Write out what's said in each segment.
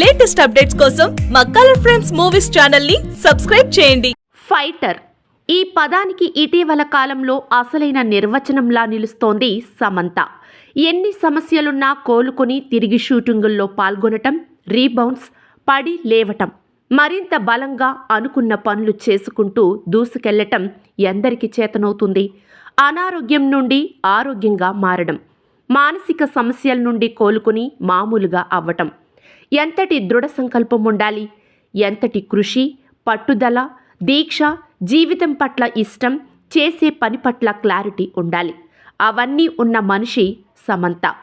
Latest updates కోసం మా colour friends movies ఛానల్ని సబ్స్క్రైబ్ చేయండి. ఫైటర్ ఈ పదానికి ఇటీవల కాలంలో అసలైన నిర్వచనంలా నిలుస్తోంది సమంత. ఎన్ని సమస్యలున్నా కోలుకొని తిరిగి షూటింగుల్లో పాల్గొనటం రీబౌన్స్ పడి లేవటం మరింత బలంగా అనుకున్న పనులు చేసుకుంటూ దూసుకెళ్ళటం ఎందరికి చేతనవుతుంది? అనారోగ్యం నుండి ఆరోగ్యంగా మారడం మానసిక సమస్యల నుండి కోలుకుని మామూలుగా అవ్వటం ఎంతటి దృఢ సంకల్పం ఉండాలి? ఎంతటి కృషి పట్టుదల దీక్ష జీవితం పట్ల ఇష్టం చేసే పని పట్ల క్లారిటీ ఉండాలి? అవన్నీ ఉన్న మనిషి సమంత.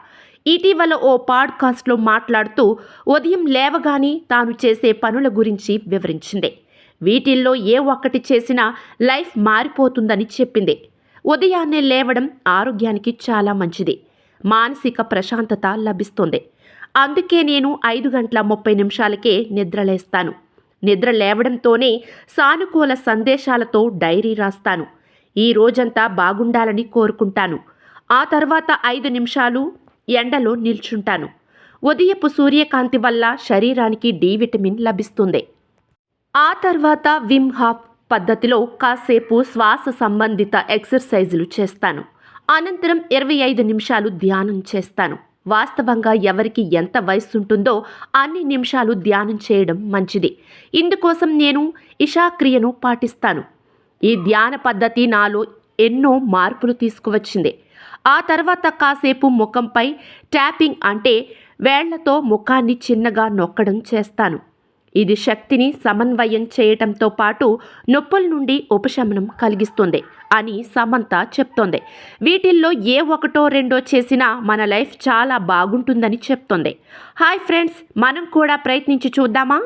ఇటీవల ఓ పాడ్కాస్ట్లో మాట్లాడుతూ ఉదయం లేవగానే తాను చేసే పనుల గురించి వివరించింది. వీటిల్లో ఏ ఒక్కటి చేసినా లైఫ్ మారిపోతుందని చెప్పింది. ఉదయాన్నే లేవడం ఆరోగ్యానికి చాలా మంచిది. మానసిక ప్రశాంతత లభిస్తుంది. అందుకే నేను ఐదు గంటల ముప్పై నిమిషాలకే నిద్రలేస్తాను. నిద్ర లేవడంతోనే సానుకూల సందేశాలతో డైరీ రాస్తాను. ఈ రోజంతా బాగుండాలని కోరుకుంటాను. ఆ తర్వాత ఐదు నిమిషాలు ఎండలో నిల్చుంటాను. ఉదయపు సూర్యకాంతి వల్ల శరీరానికి డి విటమిన్ లభిస్తుంది. ఆ తర్వాత విమ్ హాఫ్ పద్ధతిలో కాసేపు శ్వాస సంబంధిత ఎక్సర్సైజులు చేస్తాను. అనంతరం ఇరవై ఐదు నిమిషాలు ధ్యానం చేస్తాను. వాస్తవంగా ఎవరికి ఎంత వయసు ఉంటుందో అన్ని నిమిషాలు ధ్యానం చేయడం మంచిది. ఇందుకోసం నేను ఇషాక్రియను పాటిస్తాను. ఈ ధ్యాన పద్ధతి నాలో ఎన్నో మార్పులు తీసుకువచ్చింది. ఆ తర్వాత కాసేపు ముఖంపై ట్యాపింగ్ అంటే వేళ్ళతో ముఖాన్ని చిన్నగా నొక్కడం చేస్తాను. ఇది శక్తిని సమన్వయం చేయటంతో పాటు నొప్పుల నుండి ఉపశమనం కలిగిస్తుంది అని సమంత చెప్తోంది. వీటిల్లో ఏ ఒకటో రెండో చేసినా మన లైఫ్ చాలా బాగుంటుందని చెప్తోంది. హాయ్ ఫ్రెండ్స్ మనం కూడా ప్రయత్నించి చూద్దామా?